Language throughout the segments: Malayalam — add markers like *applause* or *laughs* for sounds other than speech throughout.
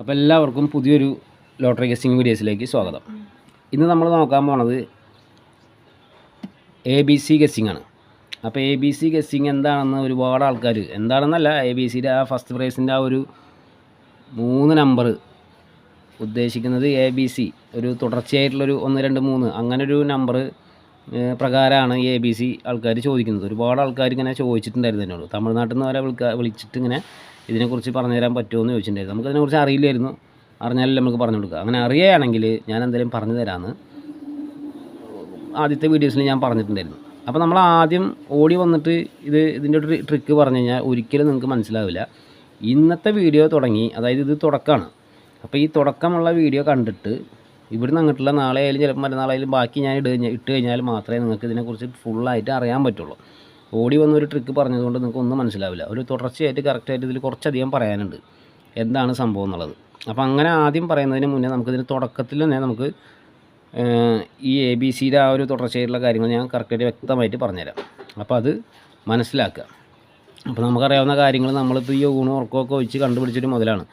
അപ്പോൾ എല്ലാവർക്കും പുതിയൊരു ലോട്ടറി ഗസ്റ്റിംഗ് വീഡിയോസിലേക്ക് സ്വാഗതം. ഇന്ന് നമ്മൾ നോക്കാൻ പോണത് എ ബി സി ഗസ്സിംഗ് ആണ്. അപ്പോൾ എ ബി സി ഗസ്സിംഗ് എന്താണെന്ന് ഒരുപാട് ആൾക്കാർ എന്താണെന്നല്ല എ ബി സിയുടെ ആ ഫസ്റ്റ് പ്രൈസിന്റെ ആ ഒരു മൂന്ന് നമ്പർ ഉദ്ദേശിക്കുന്നത് എ ബി സി ഒരു തുടർച്ചയായിട്ടുള്ളൊരു ഒന്ന് രണ്ട് മൂന്ന് അങ്ങനെ ഒരു നമ്പർ പ്രകാരമാണ് എ ബി സി ആൾക്കാർ ചോദിക്കുന്നത്. ഒരുപാട് ആൾക്കാർ ഇങ്ങനെ ചോദിച്ചിട്ടുണ്ടായിരുന്നു എന്നോട്. തമിഴ്നാട്ടിൽ നിന്ന് വരെ വിളിച്ചിട്ട് ഇങ്ങനെ ഇതിനെക്കുറിച്ച് പറഞ്ഞു തരാൻ പറ്റുമോ എന്ന് ചോദിച്ചിട്ടുണ്ടായിരുന്നു. നമുക്കതിനെക്കുറിച്ച് അറിയില്ലായിരുന്നു. അറിഞ്ഞാലല്ലേ നമുക്ക് പറഞ്ഞു കൊടുക്കുക. അങ്ങനെ അറിയുകയാണെങ്കിൽ ഞാൻ എന്തെങ്കിലും പറഞ്ഞു തരാമെന്ന് ആദ്യത്തെ വീഡിയോസിൽ ഞാൻ പറഞ്ഞിട്ടുണ്ടായിരുന്നു. അപ്പോൾ നമ്മൾ ആദ്യം ഓടി വന്നിട്ട് ഇത് ഇതിന്റെ ഒരു ട്രിക്ക് പറഞ്ഞു കഴിഞ്ഞാൽ ഒരിക്കലും നിങ്ങൾക്ക് മനസ്സിലാവില്ല. ഇന്നത്തെ വീഡിയോ തുടങ്ങി അതായത് ഇത് തുടക്കമാണ്. അപ്പോൾ ഈ തുടക്കമുള്ള വീഡിയോ കണ്ടിട്ട് ഇവിടുന്ന് അങ്ങോട്ടുള്ള നാളെ ആയാലും ചിലപ്പോൾ മറ്റന്നാളായാലും ബാക്കി ഞാൻ ഇട്ട് കഴിഞ്ഞാൽ ഇട്ട് കഴിഞ്ഞാൽ മാത്രമേ നിങ്ങൾക്ക് ഇതിനെക്കുറിച്ച് ഫുള്ളായിട്ട് അറിയാൻ പറ്റുള്ളൂ. ഓടി വന്നൊരു ട്രിക്ക് പറഞ്ഞതുകൊണ്ട് നിങ്ങൾക്ക് ഒന്നും മനസ്സിലാവില്ല. ഒരു തുടർച്ചയായിട്ട് കറക്റ്റായിട്ട് ഇതിൽ കുറച്ചധികം പറയാനുണ്ട്. എന്താണ് സംഭവം എന്നുള്ളത്. അപ്പോൾ അങ്ങനെ ആദ്യം പറയുന്നതിന് മുന്നേ നമുക്കിതിന് തുടക്കത്തിൽ തന്നെ നമുക്ക് ഈ എ ബി സിയുടെ ആ ഒരു തുടർച്ചയായിട്ടുള്ള കാര്യങ്ങൾ ഞാൻ കറക്റ്റായിട്ട് വ്യക്തമായിട്ട് പറഞ്ഞുതരാം. അപ്പോൾ അത് മനസ്സിലാക്കുക. അപ്പോൾ നമുക്കറിയാവുന്ന കാര്യങ്ങൾ നമ്മളിപ്പോൾ ഈ ഊണ് ഉറക്കമൊക്കെ ഒഴിച്ച് കണ്ടുപിടിച്ചൊരു മുതലാണ്.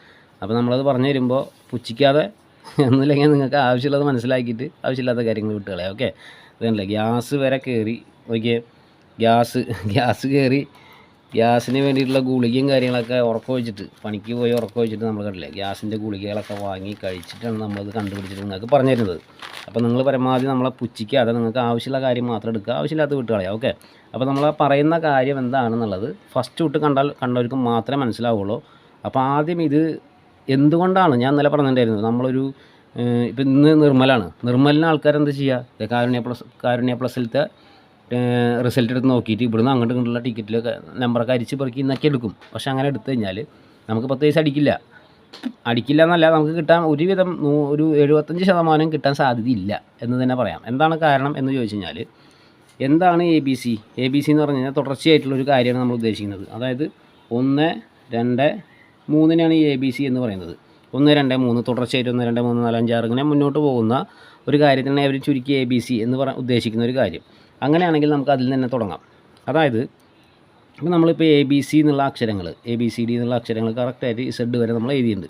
അപ്പോൾ നമ്മളത് പറഞ്ഞു തരുമ്പോൾ പുച്ഛിക്കാതെ *laughs* ഒന്നുമില്ലെങ്കിൽ നിങ്ങൾക്ക് ആവശ്യമുള്ളത് മനസ്സിലാക്കിയിട്ട് ആവശ്യമില്ലാത്ത കാര്യങ്ങൾ വിട്ടുകളയാം. ഓക്കെ? അതല്ല ഗ്യാസ് വരെ കയറി നോക്കിയേ? ഗ്യാസ് ഗ്യാസ് കയറി ഗ്യാസിന് വേണ്ടിയിട്ടുള്ള ഗുളികയും കാര്യങ്ങളൊക്കെ ഉറക്ക വെച്ചിട്ട് പണിക്ക് പോയി ഉറക്ക വെച്ചിട്ട് നമ്മൾ കണ്ടില്ലേ ഗ്യാസിന്റെ ഗുളികകളൊക്കെ വാങ്ങി കഴിച്ചിട്ടാണ് നമ്മളത് കണ്ടുപിടിച്ചിട്ട് നിങ്ങൾക്ക് പറഞ്ഞു തരുന്നത് അപ്പോൾ നിങ്ങൾ പരമാവധി നമ്മളെ പുച്ഛിക്കാതെ നിങ്ങൾക്ക് ആവശ്യമുള്ള കാര്യം മാത്രം എടുക്കുക ആവശ്യമില്ലാത്ത വിട്ടുകളയാം ഓക്കെ? അപ്പോൾ നമ്മൾ പറയുന്ന കാര്യം എന്താണെന്നുള്ളത് ഫസ്റ്റ് തൊട്ട് കണ്ടാൽ കണ്ടവർക്ക് മാത്രമേ മനസ്സിലാവുള്ളൂ. അപ്പോൾ ആദ്യം ഇത് എന്തുകൊണ്ടാണ് ഞാൻ ഇന്നലെ പറഞ്ഞിട്ടുണ്ടായിരുന്നത്? നമ്മളൊരു ഇപ്പം ഇന്ന് നിർമ്മലാണ്. നിർമ്മലിന് ആൾക്കാരെന്ത് ചെയ്യുക കാരുണ്യ പ്ലസ് കാരുണ്യ പ്ലസിലത്തെ റിസൾട്ട് എടുത്ത് നോക്കിയിട്ട് ഇവിടുന്ന് അങ്ങോട്ട് ഇങ്ങോട്ടുള്ള ടിക്കറ്റിലൊക്കെ നമ്പറൊക്കെ അരിച്ച് പെറുക്കി ഇന്നൊക്കെ എടുക്കും. പക്ഷെ അങ്ങനെ എടുത്തു കഴിഞ്ഞാൽ നമുക്ക് പത്ത് പൈസ അടിക്കില്ല. അടിക്കില്ല എന്നല്ല നമുക്ക് കിട്ടാൻ ഒരുവിധം ഒരു എഴുപത്തഞ്ച് ശതമാനം കിട്ടാൻ സാധ്യതയില്ല എന്ന് തന്നെ പറയാം. എന്താണ് കാരണം എന്ന് ചോദിച്ചു കഴിഞ്ഞാൽ എന്താണ് A B C A B C എന്ന് പറഞ്ഞു കഴിഞ്ഞാൽ തുടർച്ചയായിട്ടുള്ളൊരു കാര്യമാണ് നമ്മൾ ഉദ്ദേശിക്കുന്നത്. അതായത് ഒന്ന് രണ്ട് മൂന്നിനാണ് ഈ എ ബി സി എന്ന് പറയുന്നത്. ഒന്ന് രണ്ട് മൂന്ന് തുടർച്ചയായിട്ട് ഒന്ന് രണ്ട് മൂന്ന് നാല് അഞ്ച് ആറ് ഇങ്ങനെ മുന്നോട്ട് പോകുന്ന ഒരു കാര്യത്തിനാണ് അവർ ചുരുക്കി എ ബി സി എന്ന് പറ ഉദ്ദേശിക്കുന്ന ഒരു കാര്യം. അങ്ങനെയാണെങ്കിൽ നമുക്ക് അതിൽ തന്നെ തുടങ്ങാം. അതായത് ഇപ്പോൾ നമ്മളിപ്പോൾ എ ബി സി എന്നുള്ള അക്ഷരങ്ങൾ എ ബി സി ഡി എന്നുള്ള അക്ഷരങ്ങൾ കറക്റ്റായിട്ട് ഇസഡ് വരെ നമ്മൾ എഴുതിയിട്ടുണ്ട്.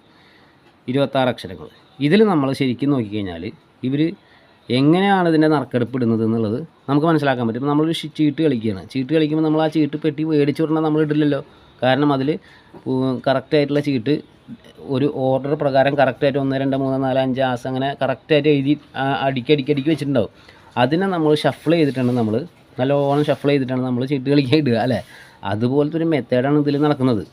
ഇരുപത്താറ് അക്ഷരങ്ങൾ. ഇതിൽ നമ്മൾ ശരിക്കും നോക്കിക്കഴിഞ്ഞാൽ ഇവർ എങ്ങനെയാണ് ഇതിന്റെ നറുക്കെടുപ്പ് ഇടുന്നത് എന്നുള്ളത് നമുക്ക് മനസ്സിലാക്കാൻ പറ്റും. ഇപ്പോൾ നമ്മളൊരു ചീട്ട് കളിക്കുകയാണ്. ചീട്ട് കളിക്കുമ്പോൾ നമ്മൾ ആ ചീട്ട് പെട്ടി മേടിച്ചു വിടണം നമ്മൾ ഇടില്ലല്ലോ. കാരണം അതിൽ കറക്റ്റായിട്ടുള്ള ചീട്ട് ഒരു ഓർഡർ പ്രകാരം കറക്റ്റായിട്ട് ഒന്ന് രണ്ട് മൂന്ന് നാല് അഞ്ച് ആസ് അങ്ങനെ കറക്റ്റായിട്ട് എഴുതി അടിക്കടിക്കടിക്ക് അടിക്കി അടിക്കി അടിക്കി വെച്ചിട്ടുണ്ടാവും. അതിനെ നമ്മൾ ഷഫിൾ ചെയ്തിട്ടാണ് നമ്മൾ നല്ലോണം ഷഫിൾ ചെയ്തിട്ടാണ് നമ്മൾ ചീട്ട് കളിക്കാൻ ഇടുക അല്ലേ? അതുപോലത്തെ ഒരു മെത്തേഡാണ് ഇതിൽ നടക്കുന്നത്.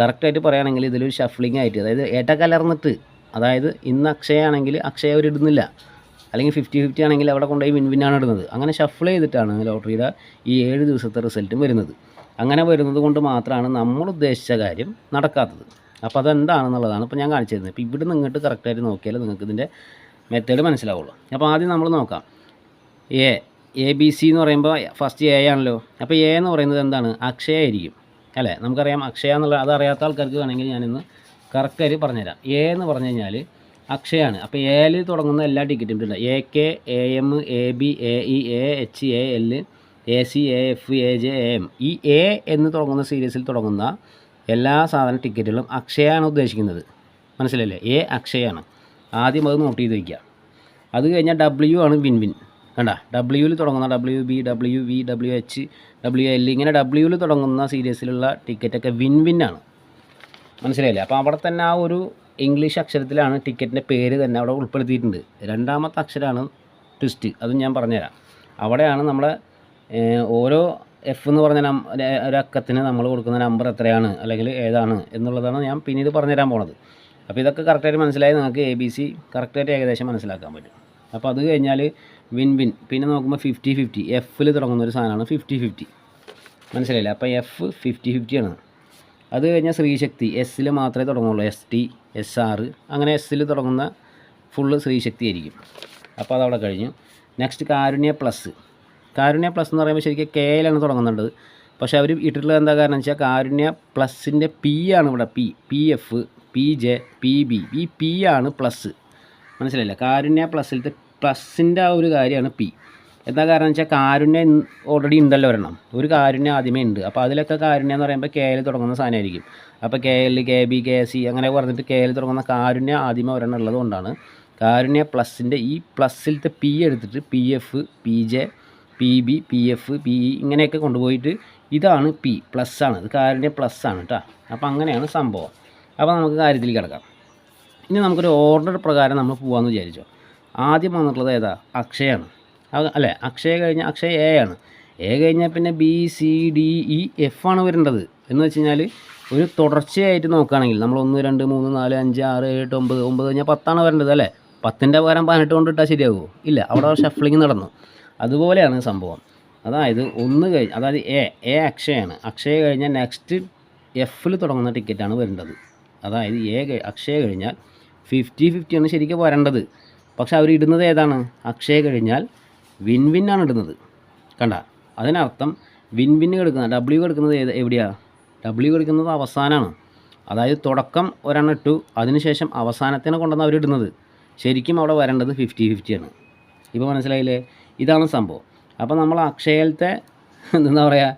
കറക്റ്റായിട്ട് പറയുകയാണെങ്കിൽ ഇതിലൊരു ഷഫ്ലിംഗ് ആയിട്ട് അതായത് ഏട്ട കലർന്നിട്ട് അതായത് ഇന്ന് അക്ഷയാണെങ്കിൽ അക്ഷയ അവർ ഇടുന്നില്ല. അല്ലെങ്കിൽ ഫിഫ്റ്റി ഫിഫ്റ്റി ആണെങ്കിൽ അവിടെ കൊണ്ടുപോയി വിൻ വിന്നാണ് ഇടുന്നത്. അങ്ങനെ ഷഫിൾ ചെയ്തിട്ടാണ് ലോട്ടറിയുടെ ഈ ഏഴ് ദിവസത്തെ റിസൾട്ടും വരുന്നത്. അങ്ങനെ വരുന്നത് കൊണ്ട് മാത്രമാണ് നമ്മൾ ഉദ്ദേശിച്ച കാര്യം നടക്കാത്തത്. അപ്പോൾ അതെന്താണെന്നുള്ളതാണ് ഇപ്പോൾ ഞാൻ കാണിച്ചു തരുന്നത്. ഇപ്പോൾ ഇവിടെ നിന്നിട്ട് കറക്റ്റായിട്ട് നോക്കിയാൽ നിങ്ങൾക്ക് ഇതിന്റെ മെത്തേഡ് മനസ്സിലാവുള്ളൂ. അപ്പോൾ ആദ്യം നമ്മൾ നോക്കാം. എ എ ബി സി എന്ന് പറയുമ്പോൾ ഫസ്റ്റ് എ ആണല്ലോ. അപ്പോൾ എ എന്ന് പറയുന്നത് എന്താണ്? അക്ഷയ ആയിരിക്കും. അല്ലേ? നമുക്കറിയാം അക്ഷയ എന്നുള്ള അതറിയാത്ത ആൾക്കാർക്ക് വേണമെങ്കിൽ ഞാനിന്ന് കറക്റ്റായിട്ട് പറഞ്ഞുതരാം. എ എന്ന് പറഞ്ഞു കഴിഞ്ഞാൽ അക്ഷയാണ്. അപ്പോൾ എയിൽ തുടങ്ങുന്ന എല്ലാ ടിക്കറ്റും ഉണ്ട് A K A M A B A E A H A L A C A F A J A M. ഈ എ എന്ന് തുടങ്ങുന്ന സീരീസിൽ തുടങ്ങുന്ന എല്ലാ സാധന ടിക്കറ്റുകളും അക്ഷയാണ് ഉദ്ദേശിക്കുന്നത്. മനസ്സിലല്ലേ എ അക്ഷയാണ്. ആദ്യം അത് നോട്ട് ചെയ്ത് വയ്ക്കുക അത് കഴിഞ്ഞാൽ ഡബ്ല്യു ആണ് വിൻ വിൻ കണ്ട? ഡബ്ല്യുവിൽ തുടങ്ങുന്ന W B W V W H W L ഇങ്ങനെ ഡബ്ല്യുവിൽ തുടങ്ങുന്ന സീരീസിലുള്ള ടിക്കറ്റൊക്കെ വിൻ വിൻ ആണ്. മനസ്സിലായില്ലേ? അപ്പോൾ അവിടെ തന്നെ ആ ഒരു ഇംഗ്ലീഷ് അക്ഷരത്തിലാണ് ടിക്കറ്റിന്റെ പേര് തന്നെ അവിടെ ഉൾപ്പെടുത്തിയിട്ടുണ്ട്. രണ്ടാമത്തെ അക്ഷരമാണ് ട്വിസ്റ്റ് അതും ഞാൻ പറഞ്ഞുതരാം. അവിടെയാണ് നമ്മളെ ഓരോ എഫ് എന്ന് പറഞ്ഞ ഒരു- നമ്മൾ കൊടുക്കുന്ന നമ്പർ എത്രയാണ് അല്ലെങ്കിൽ ഏതാണ് എന്നുള്ളതാണ് ഞാൻ പിന്നീട് പറഞ്ഞുതരാൻ പോണത്. അപ്പോൾ ഇതൊക്കെ കറക്റ്റായിട്ട് മനസ്സിലായി. നിങ്ങൾക്ക് എ ബി സി കറക്റ്റായിട്ട് ഏകദേശം മനസ്സിലാക്കാൻ പറ്റും. അപ്പോൾ അത് കഴിഞ്ഞാൽ വിൻ വിൻ പിന്നെ നോക്കുമ്പോൾ ഫിഫ്റ്റി ഫിഫ്റ്റി എഫിൽ തുടങ്ങുന്ന ഒരു സാധനമാണ് ഫിഫ്റ്റി ഫിഫ്റ്റി മനസ്സിലായില്ല? അപ്പോൾ എഫ് ഫിഫ്റ്റി ഫിഫ്റ്റി ആണ്. അത് കഴിഞ്ഞാൽ ശ്രീശക്തി. എസ്സിൽ മാത്രമേ തുടങ്ങുള്ളൂ. എസ് ടി എസ് ആർ അങ്ങനെ എസ്സിൽ തുടങ്ങുന്ന ഫുള്ള് ശ്രീശക്തി ആയിരിക്കും. അപ്പോൾ അതവിടെ കഴിഞ്ഞു. Next Karunya plus Karunya plus എന്ന് പറയുമ്പോൾ ശരിക്കും കെ യിലാണ് തുടങ്ങുന്നുണ്ട് പക്ഷേ അവർ ഇട്ടിട്ടുള്ളത് എന്താ കാരണം വെച്ചാൽ കാരുണ്യ പ്ലസിന്റെ പി ആണ് ഇവിടെ. P P F P J P B ഈ പി ആണ് പ്ലസ് മനസ്സിലായില്ല? കാരുണ്യ പ്ലസ്സിലത്തെ പ്ലസിന്റെ ആ ഒരു കാര്യമാണ് പി. എന്താ കാരണം വെച്ചാൽ കാരുണ്യ ഓൾറെഡി ഉണ്ടല്ലോ ഒരെണ്ണം. ഒരു കാരുണ്യ ആദ്യമേ ഉണ്ട് അപ്പോൾ അതിലൊക്കെ കാരുണ്യ എന്ന് പറയുമ്പോൾ കെ എൽ തുടങ്ങുന്ന സാധനമായിരിക്കും. അപ്പോൾ K L K B K C അങ്ങനെ പറഞ്ഞിട്ട് കെ എൽ തുടങ്ങുന്ന കാരുണ്യ ആദ്യമേ ഒരെണ്ണം ഉള്ളതുകൊണ്ടാണ് കാരുണ്യ പ്ലസിന്റെ ഈ പ്ലസ്സിലത്തെ പി എടുത്തിട്ട് P F P J P B P F P E ഇങ്ങനെയൊക്കെ കൊണ്ടുപോയിട്ട് ഇതാണ് പി പ്ലസ് ആണ് ഇത് കാരുണ്യ പ്ലസ് ആണ് കേട്ടോ അപ്പോൾ അങ്ങനെയാണ് സംഭവം. അപ്പോൾ നമുക്ക് കാര്യത്തിൽ കിടക്കാം. ഇനി നമുക്കൊരു ഓർഡർ പ്രകാരം നമ്മൾ പോകാമെന്ന് വിചാരിച്ചോ. ആദ്യം വന്നിട്ടുള്ളത് ഏതാ? അക്ഷയാണ്. അല്ലെ? അക്ഷയ കഴിഞ്ഞാൽ അക്ഷയ എ ആണ്. എ കഴിഞ്ഞാൽ പിന്നെ B C D E F ആണ് വരേണ്ടത്. എന്ന് വെച്ച് കഴിഞ്ഞാൽ ഒരു തുടർച്ചയായിട്ട് നോക്കുകയാണെങ്കിൽ നമ്മൾ ഒന്ന് രണ്ട് മൂന്ന് നാല് അഞ്ച് ആറ് എട്ട് ഒമ്പത് ഒമ്പത് കഴിഞ്ഞാൽ പത്താണ് വരേണ്ടത് അല്ലേ? പത്തിന്റെ പകരം പതിനെട്ട് കൊണ്ട് ഇട്ടാൽ ശരിയാകുമോ ഇല്ല. അവിടെ ഷഫ്ലിംഗ് നടന്നു. അതുപോലെയാണ് സംഭവം. അതായത് ഒന്ന് കഴിഞ്ഞ് അതായത് എ എ അക്ഷയാണ്. അക്ഷയ കഴിഞ്ഞാൽ നെക്സ്റ്റ് എഫിൽ തുടങ്ങുന്ന ടിക്കറ്റാണ് വരേണ്ടത്. അതായത് എ അക്ഷയ കഴിഞ്ഞാൽ ഫിഫ്റ്റി ഫിഫ്റ്റിയാണ് ശരിക്കും വരേണ്ടത്. പക്ഷെ അവർ ഇടുന്നത് ഏതാണ്? അക്ഷയ കഴിഞ്ഞാൽ വിൻ വിൻ ആണ് ഇടുന്നത്. കണ്ട? അതിനർത്ഥം വിൻ വിൻ എടുക്കുന്ന ഡബ്ല്യു എടുക്കുന്നത് ഏത് എവിടെയാണ് ഡബ്ല്യു എടുക്കുന്നത് അവസാനമാണ് അതായത് തുടക്കം ഒരെണ്ണം ഇട്ടു അതിനുശേഷം അവസാനത്തിനെ കൊണ്ടുവന്ന് അവരിടുന്നത് ശരിക്കും അവിടെ വരേണ്ടത് ഫിഫ്റ്റി ഫിഫ്റ്റിയാണ് ഇപ്പോൾ മനസ്സിലായില്ലേ? ഇതാണ് സംഭവം. അപ്പോൾ നമ്മൾ അക്ഷയത്തെ എന്താ പറയുക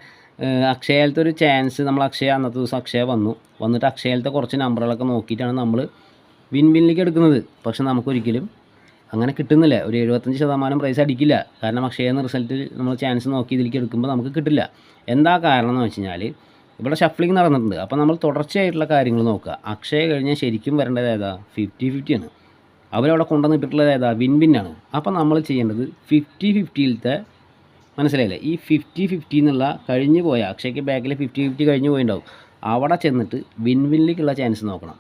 അക്ഷയത്തെ ഒരു ചാൻസ് നമ്മൾ അക്ഷയ അന്നത്തെ ദിവസം അക്ഷയ വന്നു. വന്നിട്ട് അക്ഷയത്തെ കുറച്ച് നമ്പറുകളൊക്കെ നോക്കിയിട്ടാണ് നമ്മൾ വിൻ വിന്നിലേക്ക് എടുക്കുന്നത്. പക്ഷെ നമുക്കൊരിക്കലും അങ്ങനെ കിട്ടുന്നില്ല. ഒരു എഴുപത്തഞ്ച് ശതമാനം പ്രൈസ് അടിക്കില്ല. കാരണം അക്ഷയെന്ന് റിസൾട്ട് നമ്മൾ ചാൻസ് നോക്കി ഇതിലേക്ക് എടുക്കുമ്പോൾ നമുക്ക് കിട്ടില്ല. എന്താ കാരണം എന്ന് വെച്ച് കഴിഞ്ഞാൽ ഇവിടെ ഷഫ്ലിംഗ് നടന്നിട്ടുണ്ട്. അപ്പോൾ നമ്മൾ തുടർച്ചയായിട്ടുള്ള കാര്യങ്ങൾ നോക്കുക. അക്ഷയ കഴിഞ്ഞാൽ ശരിക്കും വരേണ്ടത് ഏതാ? ഫിഫ്റ്റി ഫിഫ്റ്റിയാണ് അവരവിടെ കൊണ്ടുവന്നിട്ടുള്ളത് ഏതാ? വിൻ വിൻ ആണ്. അപ്പോൾ നമ്മൾ ചെയ്യേണ്ടത് ഫിഫ്റ്റി ഫിഫ്റ്റിയിലത്തെ മനസ്സിലായില്ലേ? ഈ ഫിഫ്റ്റി ഫിഫ്റ്റി എന്നുള്ള കഴിഞ്ഞു പോയ അക്ഷയ്ക്ക് ബാക്കിൽ ഫിഫ്റ്റി ഫിഫ്റ്റി കഴിഞ്ഞു പോയിണ്ടാവും അവിടെ ചെന്നിട്ട് വിൻ വിന്നിലേക്കുള്ള ചാൻസ് നോക്കണം.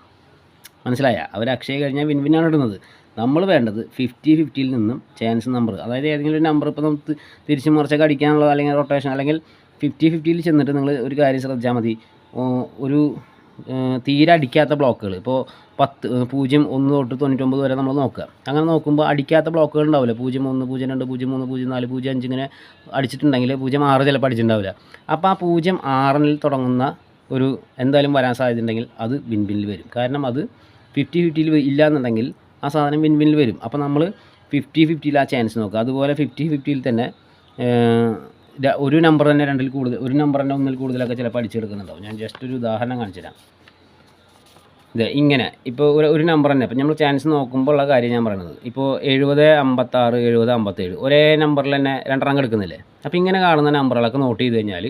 മനസ്സിലായ? അവർ അക്ഷയ കഴിഞ്ഞാൽ വിൻ വിന്നാണ് ഇടുന്നത്. നമ്മൾ വേണ്ടത് ഫിഫ്റ്റി ഫിഫ്റ്റിയിൽ നിന്നും ചാൻസ് നമ്പർ അതായത് ഏതെങ്കിലും ഒരു നമ്പർ ഇപ്പോൾ നമുക്ക് തിരിച്ചു മറിച്ചൊക്കെ അടിക്കാനുള്ളത് അല്ലെങ്കിൽ റൊട്ടേഷൻ അല്ലെങ്കിൽ ഫിഫ്റ്റി ഫിഫ്റ്റിയിൽ ചെന്നിട്ട് നിങ്ങൾ ഒരു കാര്യം ശ്രദ്ധിച്ചാൽ മതി. ഒരു തീരെ അടിക്കാത്ത ബ്ലോക്കുകൾ ഇപ്പോൾ പത്ത് പൂജ്യം ഒന്ന് തൊട്ട് തൊണ്ണൂറ്റൊമ്പത് വരെ നമ്മൾ നോക്കുക. അങ്ങനെ നോക്കുമ്പോൾ അടിക്കാത്ത ബ്ലോക്കുകൾ ഉണ്ടാവില്ല. പൂജ്യം ഒന്ന് പൂജ്യം രണ്ട് പൂജ്യം മൂന്ന് പൂജ്യം നാല് പൂജ്യം അഞ്ച് ഇങ്ങനെ അടിച്ചിട്ടുണ്ടെങ്കിൽ പൂജ്യം ആറ് ചിലപ്പോൾ അടിച്ചിട്ടുണ്ടാവില്ല. അപ്പോൾ ആ പൂജ്യം ആറിൽ തുടങ്ങുന്ന ഒരു എന്തായാലും വരാൻ സാധ്യത ഉണ്ടെങ്കിൽ അത് വിൻ വിന്നിൽ വരും. കാരണം അത് ഫിഫ്റ്റി ഫിഫ്റ്റിയിൽ ഇല്ല എന്നുണ്ടെങ്കിൽ ആ സാധനം വിൻ വിന്നിൽ വരും. അപ്പോൾ നമ്മൾ ഫിഫ്റ്റി ഫിഫ്റ്റിയിൽ ആ ചാൻസ് നോക്കുക. അതുപോലെ ഫിഫ്റ്റി ഫിഫ്റ്റിയിൽ തന്നെ ഒരു നമ്പർ തന്നെ രണ്ടിൽ കൂടുതൽ ഒരു നമ്പർ തന്നെ ഒന്നിൽ കൂടുതലൊക്കെ ചിലപ്പോൾ അടിച്ചെടുക്കുന്നുണ്ടാവും. ഞാൻ ജസ്റ്റ് ഒരു ഉദാഹരണം കാണിച്ചു തരാം. ഇത് ഇങ്ങനെ. ഇപ്പോൾ ഒരു ഒരു നമ്പർ തന്നെ. ഇപ്പം നമ്മൾ ചാൻസ് നോക്കുമ്പോൾ ഉള്ള കാര്യം ഞാൻ പറയുന്നത് ഇപ്പോൾ എഴുപത് അമ്പത്താറ് എഴുപത് അമ്പത്തേഴ് ഒരേ നമ്പറിൽ തന്നെ രണ്ടെണ്ണം എടുക്കുന്നില്ലേ അപ്പോൾ ഇങ്ങനെ കാണുന്ന നമ്പറുകളൊക്കെ നോട്ട് ചെയ്ത് കഴിഞ്ഞാൽ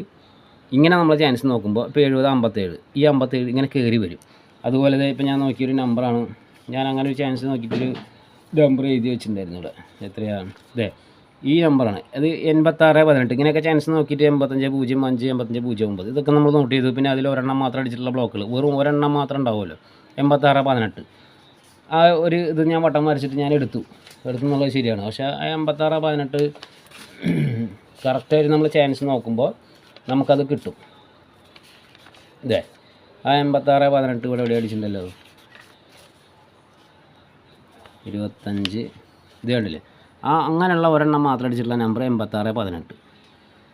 ഇങ്ങനെ നമ്മൾ ചാൻസ് നോക്കുമ്പോൾ ഇപ്പോൾ എഴുപത് അമ്പത്തേഴ് ഈ അമ്പത്തേഴ് ഇങ്ങനെ കയറി വരും. അതുപോലെ ഇപ്പോൾ ഞാൻ നോക്കിയൊരു നമ്പറാണ് ഞാൻ അങ്ങനെ ഒരു ചാൻസ് നോക്കിയിട്ട് നമ്പർ എഴുതി വെച്ചിട്ടുണ്ടായിരുന്നു ഇവിടെ. എത്രയാണ് ഇതേ ഈ നമ്പറാണ് അത് എൺപത്താറ് പതിനെട്ട്. ഇങ്ങനെയൊക്കെ ചാൻസ് നോക്കിയിട്ട് എൺപത്തഞ്ച് പൂജ്യം അഞ്ച് എൺപത്തഞ്ച് പൂജ്യം ഒമ്പത്. ഇതൊക്കെ നമ്മൾ നോട്ട് ചെയ്തു പിന്നെ അതിൽ ഒരെണ്ണം മാത്രം അടിച്ചിട്ടുള്ള ബ്ലോക്കുകൾ വെറും ഒരെണ്ണം മാത്രം ഉണ്ടാവുമല്ലോ. എൺപത്താറ് പതിനെട്ട്. ആ ഒരു ഇത് ഞാൻ വട്ടം വരച്ചിട്ട് ഞാൻ എടുത്തു. എടുത്തു എന്നുള്ളത് ശരിയാണ്. പക്ഷേ ആ എൺപത്താറ് പതിനെട്ട് കറക്റ്റായിട്ട് നമ്മൾ ചാൻസ് നോക്കുമ്പോൾ നമുക്കത് കിട്ടും. ഇതേ ആ എൺപത്താറ് പതിനെട്ട് ഇവിടെ എവിടെ അടിച്ചിട്ടുണ്ടല്ലോ? ഇരുപത്തഞ്ച്. ഇത് കണ്ടില്ലേ? ആ അങ്ങനെയുള്ള ഒരെണ്ണം മാത്രം അടിച്ചിട്ടുള്ള നമ്പർ എൺപത്താറ് പതിനെട്ട്.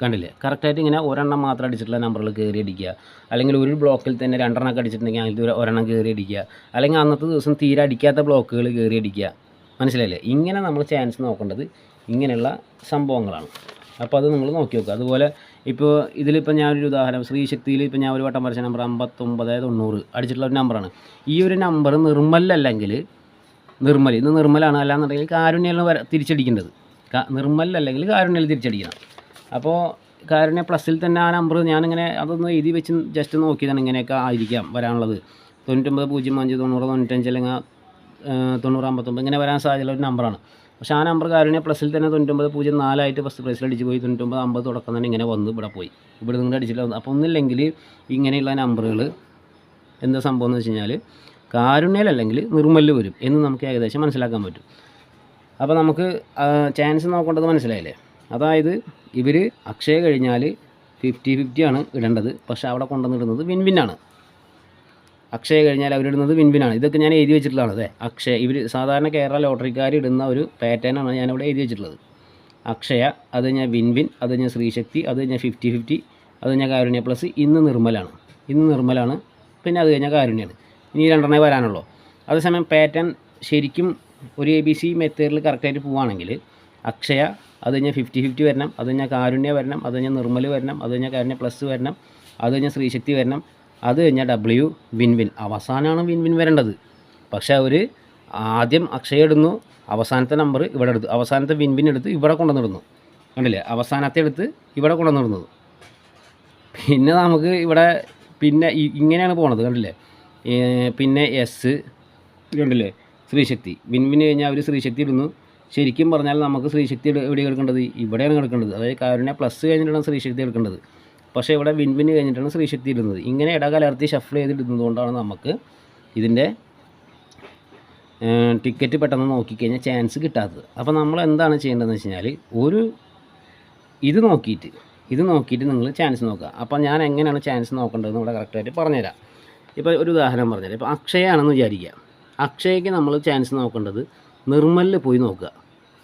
കണ്ടില്ലേ? കറക്റ്റായിട്ട് ഇങ്ങനെ ഒരെണ്ണം മാത്രം അടിച്ചിട്ടുള്ള നമ്പറുകൾ കയറി അടിക്കുക. അല്ലെങ്കിൽ ഒരു ബ്ലോക്കിൽ തന്നെ രണ്ടെണ്ണം ഒക്കെ അടിച്ചിട്ടുണ്ടെങ്കിൽ അതിൽ ഒരെണ്ണം കയറി അടിക്കുക. അല്ലെങ്കിൽ അന്നത്തെ ദിവസം തീരെ അടിക്കാത്ത ബ്ലോക്കുകൾ കയറി അടിക്കുക. മനസ്സിലായില്ലേ? ഇങ്ങനെ നമ്മൾ ചാൻസ് നോക്കേണ്ടത് ഇങ്ങനെയുള്ള സംഭവങ്ങളാണ്. അപ്പോൾ അത് നിങ്ങൾ നോക്കി നോക്കുക. അതുപോലെ ഇപ്പോൾ ഇതിലിപ്പോൾ ഞാനൊരു ഉദാഹരണം ശ്രീശക്തിയിൽ ഇപ്പോൾ ഞാൻ ഒരു വട്ടം വരച്ച നമ്പർ അമ്പത്തൊമ്പത് തൊണ്ണൂറ് അടിച്ചിട്ടുള്ള ഒരു നമ്പറാണ് ഈ ഒരു നമ്പർ നിർമ്മലല്ലെങ്കിൽ നിർമ്മൽ. ഇന്ന് നിർമ്മലാണ്. അല്ലാന്നുണ്ടെങ്കിൽ കാരുണ്യാണ് വര തിരിച്ചടിക്കേണ്ടത്. നിർമ്മൽ അല്ലെങ്കിൽ തിരിച്ചടിക്കണം. അപ്പോൾ കാരുണ്യ പ്ലസ്സിൽ തന്നെ ആ നമ്പർ ഞാനിങ്ങനെ അതൊന്ന് എഴുതി വെച്ച് ജസ്റ്റ് നോക്കിയതാണ് ഇങ്ങനെയൊക്കെ ആയിരിക്കാം വരാനുള്ളത്. തൊണ്ണൂറ്റൊമ്പത് പൂജ്യം അഞ്ച് തൊണ്ണൂറ് തൊണ്ണൂറ്റഞ്ച് അല്ലെങ്കിൽ തൊണ്ണൂറ് അമ്പത്തൊമ്പത് ഇങ്ങനെ വരാൻ സാധ്യതയുള്ള ഒരു നമ്പറാണ് പക്ഷേ ആ നമ്പർ കാരുണ്യ പ്ലസ്സിൽ തന്നെ തൊണ്ണൂറ്റൊമ്പത് പൂജ്യം നാലായിട്ട് ഫസ്റ്റ് പ്രൈസിൽ അടിച്ച് പോയി. തൊണ്ണൂറ്റൊമ്പത് അമ്പത് തുടക്കം തന്നെ ഇങ്ങനെ വന്ന് ഇവിടെ പോയി. ഇവിടെ നിന്ന് അടിച്ചിട്ട് അപ്പോൾ ഒന്നില്ലെങ്കിൽ ഇങ്ങനെയുള്ള നമ്പറുകൾ എന്താ സംഭവം എന്ന് വെച്ച് കഴിഞ്ഞാൽ കാരുണ്യയിലല്ലെങ്കിൽ നിർമ്മൽ വരും എന്ന് നമുക്ക് ഏകദേശം മനസ്സിലാക്കാൻ പറ്റും. അപ്പോൾ നമുക്ക് ചാൻസ് നോക്കേണ്ടത് മനസ്സിലായില്ലേ? അതായത് ഇവർ അക്ഷയ കഴിഞ്ഞാൽ ഫിഫ്റ്റി ഫിഫ്റ്റി ആണ് ഇടേണ്ടത്. പക്ഷെ അവിടെ കൊണ്ടുവന്നിടുന്നത് വിൻ വിന്നാണ് അക്ഷയ കഴിഞ്ഞാൽ അവരിടുന്നത് വിൻവിനാണ്. ഇതൊക്കെ ഞാൻ എഴുതി വെച്ചിട്ടുള്ളതാണ് അതെ അക്ഷയ ഇവർ സാധാരണ കേരള ലോട്ടറിക്കാർ ഇടുന്ന ഒരു പാറ്റേണാണ് ഞാനിവിടെ എഴുതി വെച്ചിട്ടുള്ളത്. അക്ഷയ അത് കഴിഞ്ഞാൽ വിൻവിൻ വിൻ അത് കഴിഞ്ഞാൽ ശ്രീശക്തി അത് കഴിഞ്ഞാൽ ഫിഫ്റ്റി ഫിഫ്റ്റി അത് കഴിഞ്ഞാൽ കാരുണ്യ പ്ലസ് ഇന്ന് നിർമ്മലാണ്. ഇന്ന് നിർമ്മലാണ് പിന്നെ അത് കഴിഞ്ഞാൽ കാരുണ്യാണ്. ഇനി രണ്ടെണ്ണേ വരാനുള്ളൂ. അതേസമയം പാറ്റേൺ ശരിക്കും ഒരു എ ബി സി മെത്തേഡിൽ കറക്റ്റായിട്ട് പോവുകയാണെങ്കിൽ അക്ഷയ അത് കഴിഞ്ഞാൽ ഫിഫ്റ്റി ഫിഫ്റ്റി വരണം അത് കഴിഞ്ഞാൽ കാരുണ്യ വരണം അത് കഴിഞ്ഞാൽ നിർമ്മൽ വരണം അത് കഴിഞ്ഞാൽ കാരുണ്യ പ്ലസ് വരണം അത് കഴിഞ്ഞാൽ ശ്രീശക്തി വരണം അത് കഴിഞ്ഞാൽ ഡബ്ല്യു വിൻ വിൻ അവസാനമാണ് വിൻ വിൻ വരേണ്ടത്. പക്ഷേ അവർ ആദ്യം അക്ഷയ ഇടുന്നു അവസാനത്തെ നമ്പർ ഇവിടെ എടുത്തു അവസാനത്തെ വിൻ വിൻ എടുത്ത് ഇവിടെ കൊണ്ടുവന്നിടുന്നു. കണ്ടില്ലേ? അവസാനത്തെ എടുത്ത് ഇവിടെ കൊണ്ടുവന്നിടുന്നത്. പിന്നെ നമുക്ക് ഇവിടെ പിന്നെ ഇങ്ങനെയാണ് പോണത് കണ്ടില്ലേ? പിന്നെ എസ് ഇതുണ്ടല്ലേ? ശ്രീശക്തി വിൻ വിൻ കഴിഞ്ഞാൽ അവർ ശ്രീശക്തി ഇടുന്നു. ശരിക്കും പറഞ്ഞാൽ നമുക്ക് ശ്രീശക്തി എവിടെ എടുക്കേണ്ടത്? ഇവിടെയാണ് എടുക്കേണ്ടത്. അതായത് കാരുണ്യ പ്ലസ് കഴിഞ്ഞിട്ടാണ് ശ്രീശക്തി എടുക്കേണ്ടത്. പക്ഷേ ഇവിടെ വിൻ വിൻ കഴിഞ്ഞിട്ടാണ് ശ്രീശക്തി ഇടുന്നത്. ഇങ്ങനെ ഇടകലർത്തി ഷഫിൾ ചെയ്തിടുന്നതുകൊണ്ടാണ് നമുക്ക് ഇതിന്റെ ടിക്കറ്റ് പെട്ടെന്ന് നോക്കിക്കഴിഞ്ഞാൽ ചാൻസ് കിട്ടാത്തത്. അപ്പോൾ നമ്മൾ എന്താണ് ചെയ്യേണ്ടതെന്ന് വെച്ച് കഴിഞ്ഞാൽ ഒരു ഇത് നോക്കിയിട്ട് ഇത് നോക്കിയിട്ട് നിങ്ങൾ ചാൻസ് നോക്കുക. അപ്പോൾ ഞാൻ എങ്ങനെയാണ് ചാൻസ് നോക്കേണ്ടതെന്ന് ഇവിടെ കറക്റ്റായിട്ട് പറഞ്ഞുതരാം. ഇപ്പോൾ ഒരു ഉദാഹരണം പറഞ്ഞാൽ ഇപ്പോൾ അക്ഷയാണെന്ന് വിചാരിക്കുക. അക്ഷയയ്ക്ക് നമ്മൾ ചാൻസ് നോക്കേണ്ടത് നിർമ്മലിൽ പോയി നോക്കുക.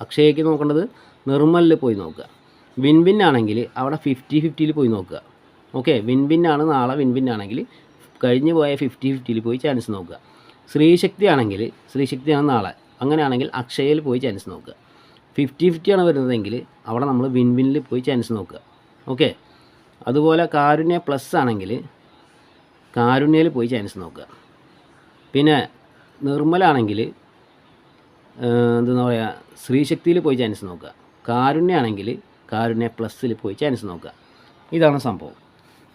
അക്ഷയയ്ക്ക് നോക്കേണ്ടത് നിർമ്മലിൽ പോയി നോക്കുക. വിൻവിൻ വിൻ ആണെങ്കിൽ അവിടെ ഫിഫ്റ്റി ഫിഫ്റ്റിയിൽ പോയി നോക്കുക. ഓക്കെ വിൻവിൻ വിൻ ആണ് നാളെ വിൻവിൻ വിൻ ആണെങ്കിൽ കഴിഞ്ഞു പോയ ഫിഫ്റ്റി ഫിഫ്റ്റിയിൽ പോയി ചാൻസ് നോക്കുക. ശ്രീശക്തി ആണെങ്കിൽ ശ്രീശക്തിയാണ് നാളെ. അങ്ങനെയാണെങ്കിൽ അക്ഷയയിൽ പോയി ചാൻസ് നോക്കുക. ഫിഫ്റ്റി ആണ് വരുന്നതെങ്കിൽ അവിടെ നമ്മൾ വിൻ വിന്നിൽ പോയി ചാൻസ് നോക്കുക. ഓക്കെ അതുപോലെ കാരുണ്യ പ്ലസ് ആണെങ്കിൽ കാരുണ്യയിൽ പോയി ചാൻസ് നോക്കുക. പിന്നെ നിർമ്മലാണെങ്കിൽ എന്താ പറയുക ശ്രീശക്തിയിൽ പോയി ചാൻസ് നോക്കുക. കാരുണ്യാണെങ്കിൽ കാരുണ്യ പ്ലസ്സിൽ പോയി ചാൻസ് നോക്കുക. ഇതാണ് സംഭവം.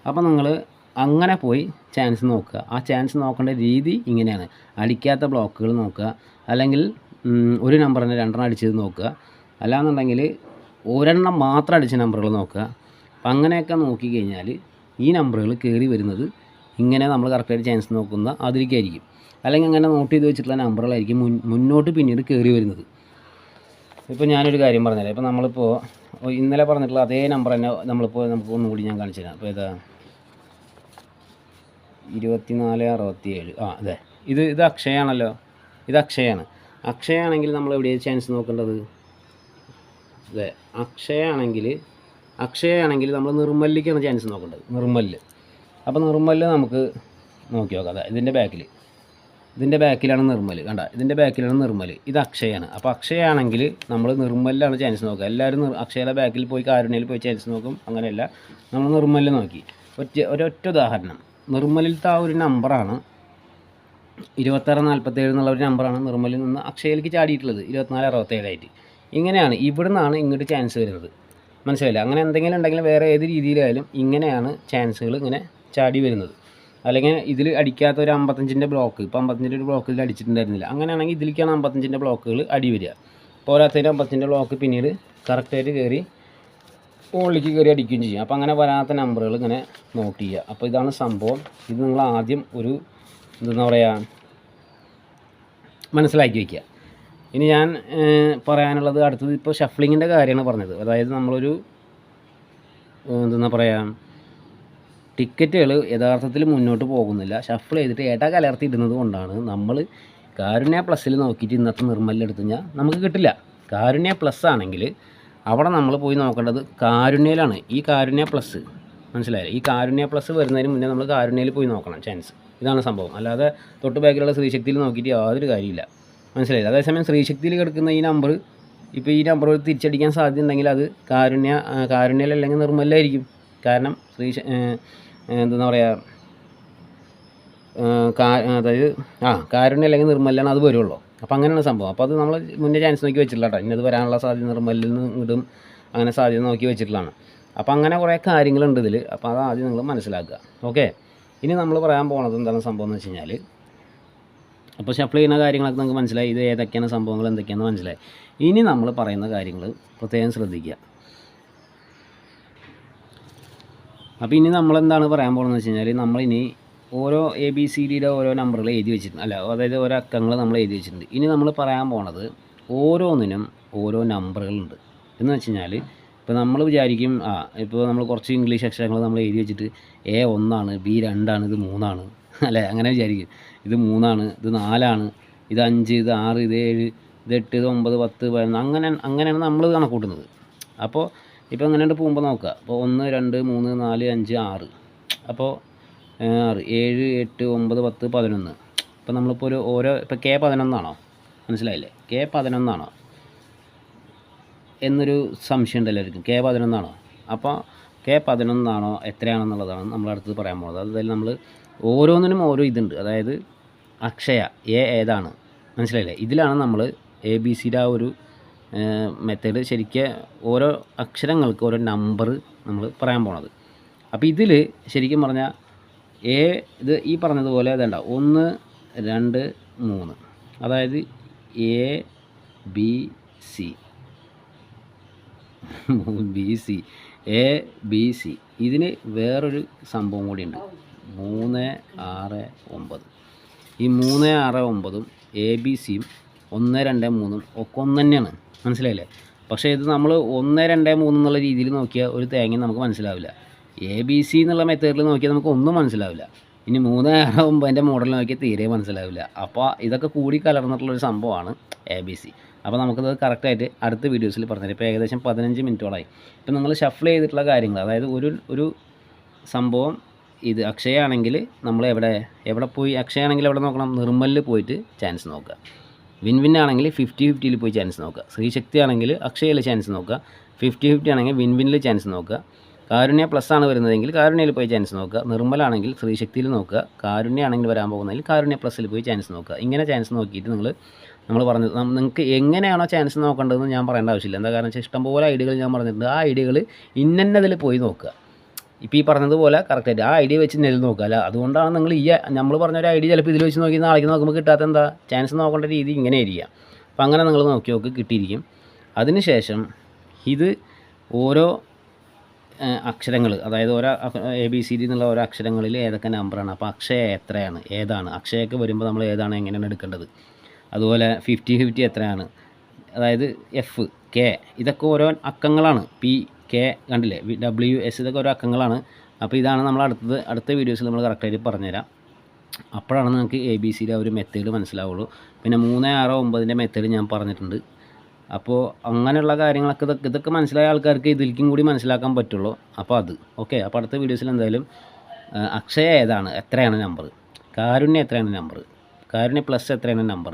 അപ്പോൾ നിങ്ങൾ അങ്ങനെ പോയി ചാൻസ് നോക്കുക. ആ ചാൻസ് നോക്കേണ്ട രീതി ഇങ്ങനെയാണ്. അടിക്കാത്ത ബ്ലോക്കുകൾ നോക്കുക. അല്ലെങ്കിൽ ഒരു നമ്പറിനെ രണ്ടെണ്ണം അടിച്ചത് നോക്കുക. അല്ലാന്നുണ്ടെങ്കിൽ ഒരെണ്ണം മാത്രം അടിച്ച നമ്പറുകൾ നോക്കുക. അപ്പം അങ്ങനെയൊക്കെ നോക്കിക്കഴിഞ്ഞാൽ ഈ നമ്പറുകൾ കയറി വരുന്നത് ഇങ്ങനെ നമ്മൾ കറക്റ്റായിട്ട് ചാൻസ് നോക്കുന്ന അതിലേക്കായിരിക്കും. അല്ലെങ്കിൽ അങ്ങനെ നോട്ട് ചെയ്ത് വെച്ചിട്ടുള്ള നമ്പറുകളായിരിക്കും മുൻ മുന്നോട്ട് പിന്നീട് കയറി വരുന്നത്. ഇപ്പോൾ ഞാനൊരു കാര്യം പറഞ്ഞുതരാം. ഇപ്പോൾ നമ്മളിപ്പോൾ ഇന്നലെ പറഞ്ഞിട്ടുള്ള അതേ നമ്പർ തന്നെ നമ്മളിപ്പോൾ നമുക്ക് ഒന്നും കൂടി ഞാൻ കാണിച്ചു തരാം. അപ്പോൾ ഏതാ? ഇരുപത്തി നാല് അറുപത്തി അറുപത്തിയേഴ്. ആ അതെ. ഇത് ഇത് അക്ഷയാണല്ലോ. ഇത് അക്ഷയാണ്. അക്ഷയാണെങ്കിൽ നമ്മൾ എവിടെയാണ് ചാൻസ് നോക്കേണ്ടത്? അതെ. അക്ഷയാണെങ്കിൽ അക്ഷയാണെങ്കിൽ നമ്മൾ നിർമ്മലിലേക്കാണ് ചാൻസ് നോക്കേണ്ടത്. നിർമ്മലിൽ അപ്പോൾ നിർമ്മലിൽ നമുക്ക് നോക്കി നോക്കാം. അതാ ഇതിന്റെ ബാക്കിൽ ഇതിന്റെ ബാക്കിലാണ് നിർമ്മൽ കണ്ട ഇതിന്റെ ബാക്കിലാണ് നിർമ്മൽ ഇത് അക്ഷയാണ്. അപ്പോൾ അക്ഷയാണെങ്കിൽ നമ്മൾ നിർമ്മലിലാണ് ചാൻസ് നോക്കുക. എല്ലാവരും അക്ഷയയുടെ ബാക്കിൽ പോയി കാരുണ്യയിൽ പോയി ചാൻസ് നോക്കും. അങ്ങനെയല്ല. നമ്മൾ നിർമ്മലിൽ നോക്കി. ഒറ്റ ഒരൊറ്റ ഉദാഹരണം. നിർമ്മലിലത്തെ ആ ഒരു നമ്പറാണ് ഇരുപത്താറ് നാൽപ്പത്തേഴ് എന്നുള്ള ഒരു നമ്പറാണ് നിർമ്മലിൽ നിന്ന് അക്ഷയയിലേക്ക് ചാടിയിട്ടുള്ളത്. ഇരുപത്തിനാല് അറുപത്തേഴായിട്ട് ഇങ്ങനെയാണ് ഇവിടുന്നാണ് ഇങ്ങോട്ട് ചാൻസ് വരുന്നത്. മനസ്സിലായില്ല? അങ്ങനെ എന്തെങ്കിലും ഉണ്ടെങ്കിൽ വേറെ ഏത് രീതിയിലായാലും ഇങ്ങനെയാണ് ചാൻസുകൾ ഇങ്ങനെ ചാടി വരുന്നത്. അല്ലെങ്കിൽ ഇതിൽ അടിക്കാത്ത ഒരു അമ്പത്തഞ്ചിന്റെ ബ്ലോക്ക് ഇപ്പോൾ അമ്പത്തഞ്ചിന്റെ ഒരു ബ്ലോക്കിൽ അടിച്ചിട്ടുണ്ടായിരുന്നില്ല. അങ്ങനെയാണെങ്കിൽ ഇതിലേക്കാണ് അമ്പത്തഞ്ചിന്റെ ബ്ലോക്കുകൾ അടി വരിക. പോരാത്തതിന് അമ്പത്തഞ്ചിന്റെ ബ്ലോക്ക് പിന്നീട് കറക്റ്റായിട്ട് കയറി മുകളിലേക്ക് കയറി അടിക്കുകയും ചെയ്യും അപ്പോൾ അങ്ങനെ വരാത്ത നമ്പറുകൾ ഇങ്ങനെ നോട്ട് ചെയ്യുക. അപ്പോൾ ഇതാണ് സംഭവം. ഇത് നിങ്ങൾ ആദ്യം ഒരു എന്താ പറയുക മനസ്സിലാക്കി വയ്ക്കുക. ഇനി ഞാൻ പറയാനുള്ളത് അടുത്തത് ഇപ്പോൾ ഷഫ്ലിങ്ങിന്റെ കാര്യമാണ് പറഞ്ഞത്. അതായത് നമ്മളൊരു എന്താ പറയുക ടിക്കറ്റുകൾ യഥാർത്ഥത്തിൽ മുന്നോട്ട് പോകുന്നില്ല. ഷഫിൾ ചെയ്തിട്ട് ഏട്ടാ കലർത്തി ഇടുന്നത് കൊണ്ടാണ് നമ്മൾ കാരുണ്യ പ്ലസ്സിൽ നോക്കിയിട്ട് ഇന്നത്തെ നിർമ്മലിൽ എടുത്തു കഴിഞ്ഞാൽ നമുക്ക് കിട്ടില്ല. കാരുണ്യ പ്ലസ് ആണെങ്കിൽ അവിടെ നമ്മൾ പോയി നോക്കേണ്ടത് കാരുണ്യയിലാണ്. ഈ കാരുണ്യ പ്ലസ് മനസ്സിലായില്ലേ? ഈ കാരുണ്യ പ്ലസ് വരുന്നതിന് മുന്നേ നമ്മൾ കാരുണ്യയിൽ പോയി നോക്കണം ചാൻസ് ഇതാണ് സംഭവം. അല്ലാതെ തൊട്ട് ബാക്കിലുള്ള ശ്രീശക്തിയിൽ നോക്കിയിട്ട് യാതൊരു കാര്യമില്ല. മനസ്സിലായില്ല? അതേസമയം ശ്രീശക്തിയിൽ കിടക്കുന്ന ഈ നമ്പർ ഇപ്പോൾ ഈ നമ്പർ തിരിച്ചടിക്കാൻ സാധ്യത ഉണ്ടെങ്കിൽ അത് കാരുണ്യ കാരുണ്യയിലല്ലെങ്കിൽ നിർമ്മലായിരിക്കും കാരണം ശ്രീ എന്താ പറയുക അതായത് ആ കാരുണ്യം അല്ലെങ്കിൽ നിർമ്മലാണ് അത് വരുള്ളൂ. അപ്പോൾ അങ്ങനെയാണ് സംഭവം. അപ്പോൾ അത് നമ്മൾ മുന്നേ ചാൻസ് നോക്കി വെച്ചിട്ടില്ല കേട്ടോ ഇനി അത് വരാനുള്ള സാധ്യത നിർമ്മലിൽ നിന്ന് ഇടും അങ്ങനെ സാധ്യത നോക്കി വെച്ചിട്ടുള്ളതാണ്. അപ്പോൾ അങ്ങനെ കുറേ കാര്യങ്ങളുണ്ട് ഇതിൽ അപ്പോൾ അത് ആദ്യം നിങ്ങൾ മനസ്സിലാക്കുക. ഓക്കെ? ഇനി നമ്മൾ പറയാൻ പോകുന്നത് എന്താണ് സംഭവം എന്ന് വെച്ച് കഴിഞ്ഞാൽ അപ്പോൾ ഷഫിൾ ചെയ്യുന്ന കാര്യങ്ങളൊക്കെ നിങ്ങൾക്ക് മനസ്സിലായി. ഇത് ഏതൊക്കെയാണ് സംഭവങ്ങൾ എന്തൊക്കെയാണെന്ന് മനസ്സിലായി. ഇനി നമ്മൾ പറയുന്ന കാര്യങ്ങൾ പ്രത്യേകം ശ്രദ്ധിക്കുക. അപ്പോൾ ഇനി നമ്മൾ എന്താണ് പറയാൻ പോകുന്നത് വെച്ച് കഴിഞ്ഞാൽ നമ്മളിനി ഓരോ എ ബി സി ഡിയുടെ ഓരോ നമ്പറുകൾ എഴുതി വെച്ചിട്ടുണ്ട്. അല്ല അതായത് ഓരോ അക്കങ്ങൾ നമ്മൾ എഴുതി വെച്ചിട്ടുണ്ട്. ഇനി നമ്മൾ പറയാൻ പോണത് ഓരോന്നിനും ഓരോ നമ്പറുകളുണ്ട് എന്ന് വെച്ച് കഴിഞ്ഞാൽ ഇപ്പോൾ നമ്മൾ വിചാരിക്കും ആ ഇപ്പോൾ നമ്മൾ കുറച്ച് ഇംഗ്ലീഷ് അക്ഷരങ്ങൾ നമ്മൾ എഴുതി വെച്ചിട്ട് എ ഒന്നാണ് ബി രണ്ടാണ് ഇത് മൂന്നാണ്. *laughs* അല്ലേ? അങ്ങനെ വിചാരിക്കും. ഇത് മൂന്നാണ് ഇത് നാലാണ് ഇത് അഞ്ച് ഇത് ആറ് ഇത് ഏഴ് ഇത് എട്ട് ഇത് ഒമ്പത് പത്ത് പതിനൊന്ന് അങ്ങനെ അങ്ങനെയാണ് നമ്മൾ കണക്കൂട്ടുന്നത്. അപ്പോൾ ഇപ്പോൾ അങ്ങനെയുണ്ട് പോകുമ്പോൾ നോക്കുക അപ്പോൾ ഒന്ന് രണ്ട് മൂന്ന് നാല് അഞ്ച് ആറ്. അപ്പോൾ ആറ് ഏഴ് എട്ട് ഒമ്പത് പത്ത് പതിനൊന്ന്. ഇപ്പോൾ നമ്മളിപ്പോൾ ഒരു ഓരോ ഇപ്പോൾ കെ പതിനൊന്നാണോ? മനസ്സിലായില്ലേ? കെ പതിനൊന്നാണോ? എന്നൊരു സംശയം ഉണ്ടല്ലോ എല്ലാവർക്കും കെ പതിനൊന്നാണോ? അപ്പോൾ കെ പതിനൊന്നാണോ എത്രയാണെന്നുള്ളതാണ് നമ്മൾ അടുത്തത് പറയാൻ പോകുന്നത്. അതായത് നമ്മൾ ഓരോന്നിനും ഓരോ ഇതുണ്ട്. അതായത് അക്ഷയ എ ഏതാണ്? മനസ്സിലായില്ലേ? ഇതിലാണ് നമ്മൾ എ ബി സിയുടെ ആ ഒരു മെത്തേഡ് ശരിക്കും ഓരോ അക്ഷരങ്ങൾക്ക് ഓരോ നമ്പർ നമ്മൾ പറയാൻ പോണത്. അപ്പോൾ ഇതിൽ ശരിക്കും പറഞ്ഞാൽ എ ഇത് ഈ പറഞ്ഞതുപോലെ ഇതണ്ട ഒന്ന് രണ്ട് മൂന്ന്. അതായത് A B C B C A B C ഇതിന് വേറൊരു സംഭവം കൂടിയുണ്ട് മൂന്ന് ആറ് ഒമ്പത്. ഈ മൂന്ന് ആറ് ഒമ്പതും എ ബി സിയും ഒന്ന് രണ്ട് മൂന്നും ഒക്കെ ഒന്ന് തന്നെയാണ്. മനസ്സിലായില്ലേ? പക്ഷേ ഇത് നമ്മൾ ഒന്ന് രണ്ട് മൂന്ന് എന്നുള്ള രീതിയിൽ നോക്കിയാൽ ഒരു തേങ്ങ നമുക്ക് മനസ്സിലാവില്ല. എ ബി സി എന്നുള്ള മെത്തേഡിൽ നോക്കിയാൽ നമുക്ക് ഒന്നും മനസ്സിലാവില്ല. ഇനി മൂന്ന് ആറ് ഒമ്പതിന്റെ മോഡൽ നോക്കിയാൽ തീരെ മനസ്സിലാവില്ല. അപ്പോൾ ഇതൊക്കെ കൂടി കലർന്നിട്ടുള്ളൊരു സംഭവമാണ് എ ബി സി അപ്പോൾ നമുക്കത് കറക്റ്റായിട്ട് അടുത്ത വീഡിയോസിൽ പറഞ്ഞുതരാം. ഇപ്പോൾ ഏകദേശം പതിനഞ്ച് മിനിറ്റോളായി ഇപ്പം നിങ്ങൾ ഷഫിൾ ചെയ്തിട്ടുള്ള കാര്യങ്ങൾ അതായത് ഒരു ഒരു സംഭവം ഇത് അക്ഷയ ആണെങ്കിൽ നമ്മൾ എവിടെ എവിടെ പോയി അക്ഷയ ആണെങ്കിൽ എവിടെ നോക്കണം? നിർമ്മലിൽ പോയിട്ട് ചാൻസ് നോക്കുക. വിൻ വിൻ ആണെങ്കിൽ ഫിഫ്റ്റി ഫിഫ്റ്റിയിൽ പോയി ചാൻസ് നോക്കുക. ശ്രീശക്തി ആണെങ്കിൽ അക്ഷയയിൽ ചാൻസ് നോക്കുക. ഫിഫ്റ്റി ഫിഫ്റ്റി ആണെങ്കിൽ വിൻ വിന്നിൽ ചാൻസ് നോക്കുക. കാരുണ്യ പ്ലസ് ആണ് വരുന്നതെങ്കിൽ കാരുണ്യയിൽ പോയി ചാൻസ് നോക്കുക. നിർമ്മലാണെങ്കിൽ ശ്രീശക്തിയിൽ നോക്കുക. കാരുണ്യ ആണെങ്കിൽ വരാൻ പോകുന്നതിൽ കാരുണ്യ പ്ലസ്സിൽ പോയി ചാൻസ് നോക്കുക. ഇങ്ങനെ ചാൻസ് നോക്കിയിട്ട് നിങ്ങൾ നമ്മൾ പറഞ്ഞത് നം- നിങ്ങൾക്ക് എങ്ങനെയാണോ ചാൻസ് നോക്കേണ്ടതെന്ന് ഞാൻ പറയേണ്ട ആവശ്യമില്ല. എന്താ കാരണം വെച്ചാൽ ഇഷ്ടംപോലെ ഐഡിയകൾ ഞാൻ പറഞ്ഞിട്ടുണ്ട്. ആ ഐഡിയകൾ ഇന്നതിൽ പോയി നോക്കുക. ഇപ്പോൾ ഈ പറഞ്ഞതുപോലെ കറക്റ്റായിട്ട് ആ ഐഡിയ വെച്ച് നെല്ല് നോക്കുക അല്ല അതുകൊണ്ടാണ് നിങ്ങൾ ഈ നമ്മൾ പറഞ്ഞ ഒരു ഐഡിയ ചിലപ്പോൾ ഇതിൽ വെച്ച് നോക്കി നാളേക്ക് നോക്കുമ്പോൾ കിട്ടാത്ത എന്താ? ചാൻസ് നോക്കേണ്ട രീതി ഇങ്ങനെ ആയിരിക്കാം. അപ്പോൾ അങ്ങനെ നിങ്ങൾ നോക്കി നോക്കി കിട്ടിയിരിക്കും. അതിനുശേഷം ഇത് ഓരോ അക്ഷരങ്ങൾ അതായത് ഓരോ എ ബി സി ഡി എന്നുള്ള ഓരോ അക്ഷരങ്ങളിൽ ഏതൊക്കെ നമ്പറാണ് അപ്പോൾ അക്ഷയ എത്രയാണ്? ഏതാണ്? അക്ഷയൊക്കെ വരുമ്പോൾ നമ്മൾ ഏതാണ് എങ്ങനെയാണ് എടുക്കേണ്ടത്? അതുപോലെ ഫിഫ്റ്റി ഫിഫ്റ്റി എത്രയാണ്? അതായത് എഫ് കെ ഇതൊക്കെ ഓരോ അക്കങ്ങളാണ്. പി കെ കണ്ടില്ലേ? ഡബ്ല്യു എസ് ഇതൊക്കെ ഓരോ അക്കങ്ങളാണ്. അപ്പോൾ ഇതാണ് നമ്മൾ അടുത്തത് അടുത്ത വീഡിയോസിൽ നമ്മൾ കറക്റ്റായിട്ട് പറഞ്ഞുതരാം. അപ്പോഴാണ് നിങ്ങൾക്ക് എ ബി സിയിലെ ഒരു മെത്തേഡ് മനസ്സിലാവുള്ളൂ. പിന്നെ മൂന്ന് ആറ് ഒമ്പതിന്റെ മെത്തേഡ് ഞാൻ പറഞ്ഞിട്ടുണ്ട്. അപ്പോൾ അങ്ങനെയുള്ള കാര്യങ്ങളൊക്കെ ഇതൊക്കെ ഇതൊക്കെ മനസ്സിലായ ആൾക്കാർക്ക് ഇതിലേക്കും കൂടി മനസ്സിലാക്കാൻ പറ്റുള്ളൂ. അപ്പോൾ അത് ഓക്കെ അപ്പോൾ അടുത്ത വീഡിയോസിൽ എന്തായാലും അക്ഷയ ഏതാണ്? എത്രയാണ് നമ്പർ കാരുണ്യ എത്രയാണ് നമ്പർ കാരുണ്യ പ്ലസ് എത്രയാണ് നമ്പർ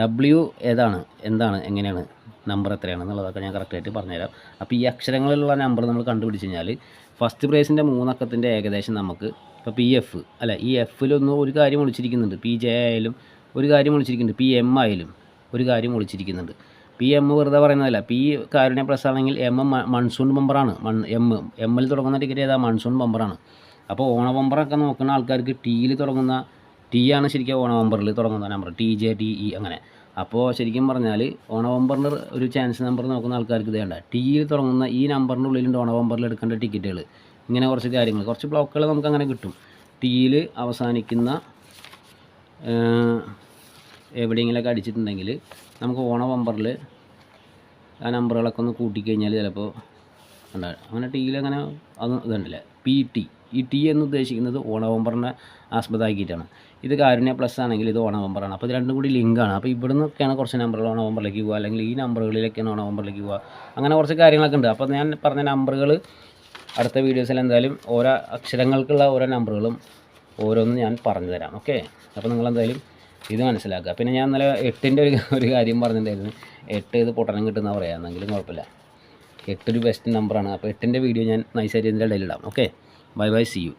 ഡബ്ല്യു ഏതാണ്? എന്താണ്? എങ്ങനെയാണ്? നമ്പർ എത്രയാണ് എന്നുള്ളതൊക്കെ ഞാൻ കറക്റ്റായിട്ട് പറഞ്ഞുതരാം. അപ്പോൾ ഈ അക്ഷരങ്ങളിലുള്ള നമ്പർ നമ്മൾ കണ്ടുപിടിച്ച് കഴിഞ്ഞാൽ ഫസ്റ്റ് പ്രൈസിന്റെ മൂന്നക്കത്തിന്റെ ഏകദേശം നമുക്ക് ഇപ്പോൾ പി എഫ് അല്ല ഈ എഫിലൊന്നും ഒരു കാര്യം ഒളിച്ചിരിക്കുന്നുണ്ട്. പി ജെ ആയാലും ഒരു കാര്യം ഒളിച്ചിരിക്കുന്നുണ്ട്. പി എം ആയാലും ഒരു കാര്യം ഒളിച്ചിരിക്കുന്നുണ്ട്. പി എം വെറുതെ പറയുന്നതല്ല. പി കാരുണ്യ പ്ലസ് ആണെങ്കിൽ എം മൺസൂൺ ബമ്പറാണ് മൺ എം എമ്മിൽ തുടങ്ങുന്ന ടിക്കറ്റ് ഏതാ? മൺസൂൺ ബമ്പറാണ് അപ്പോൾ ഓണ ബമ്പറൊക്കെ നോക്കുന്ന ആൾക്കാർക്ക് ടിയിൽ തുടങ്ങുന്ന ടി ആണ് ശരിക്കും ഓ നവംബറിൽ തുടങ്ങുന്ന number. T J T E അങ്ങനെ. അപ്പോൾ ശരിക്കും പറഞ്ഞാൽ ഓണവംബറിന് ഒരു ചാൻസ് നമ്പർ നോക്കുന്ന ആൾക്കാർക്ക് ഇത് വേണ്ട. ടിയിൽ തുടങ്ങുന്ന ഈ നമ്പറിന്റെ ഉള്ളിലുണ്ട് ഓണവംബറിൽ എടുക്കേണ്ട ടിക്കറ്റുകൾ ഇങ്ങനെ കുറച്ച് കാര്യങ്ങൾ. കുറച്ച് ബ്ലോക്കുകൾ നമുക്ക് അങ്ങനെ കിട്ടും. ടിയിൽ അവസാനിക്കുന്ന എവിടെയെങ്കിലൊക്കെ അടിച്ചിട്ടുണ്ടെങ്കിൽ നമുക്ക് ഓണവംബറിൽ ആ നമ്പറുകളൊക്കെ ഒന്ന് കൂട്ടിക്കഴിഞ്ഞാൽ ചിലപ്പോൾ ഉണ്ടാകും അങ്ങനെ ടിയിൽ അങ്ങനെ അത് ഇതുണ്ടല്ലേ? പി ടി ഈ ടി എന്ന് ഉദ്ദേശിക്കുന്നത് ഓണ നവംബറിനെ ആസ്പദമാക്കിയിട്ടാണ്. ഇത് കാരുണ്യ പ്ലസ് ആണെങ്കിൽ ഇത് ഓണ നവംബറാണ് അപ്പോൾ ഇത് രണ്ടും കൂടി ലിങ്കാണ് അപ്പോൾ ഇവിടെ നിന്നൊക്കെയാണ് കുറച്ച് നമ്പറുകൾ ഓണ നവംബറിലേക്ക് പോകുക അല്ലെങ്കിൽ ഈ നമ്പറുകളിലേക്കാണ് ഓണ നവംബറിലേക്ക് പോകുക അങ്ങനെ കുറച്ച് കാര്യങ്ങളൊക്കെ ഉണ്ട്. അപ്പോൾ ഞാൻ പറഞ്ഞ നമ്പറുകൾ അടുത്ത വീഡിയോസിൽ എന്തായാലും ഓരോ അക്ഷരങ്ങൾക്കുള്ള ഓരോ നമ്പറുകളും ഓരോന്നും ഞാൻ പറഞ്ഞു തരാം ഓക്കെ അപ്പോൾ നിങ്ങൾ എന്തായാലും ഇത് മനസ്സിലാക്കുക. പിന്നെ ഞാൻ ഇന്നലെ എട്ടിന്റെ ഒരു *laughs* ഒരു കാര്യം പറഞ്ഞിട്ടുണ്ടായിരുന്നു. എട്ട് ഇത് പൊട്ടണം കിട്ടുന്ന പറയാം. എന്നെങ്കിലും കുഴപ്പമില്ല. എട്ടൊരു ബെസ്റ്റ് നമ്പറാണ് അപ്പോൾ എട്ടിന്റെ വീഡിയോ ഞാൻ നൈസായിട്ട് ഇതിന്റെ ഇടയിൽ ഇടാം. Okay bye bye see you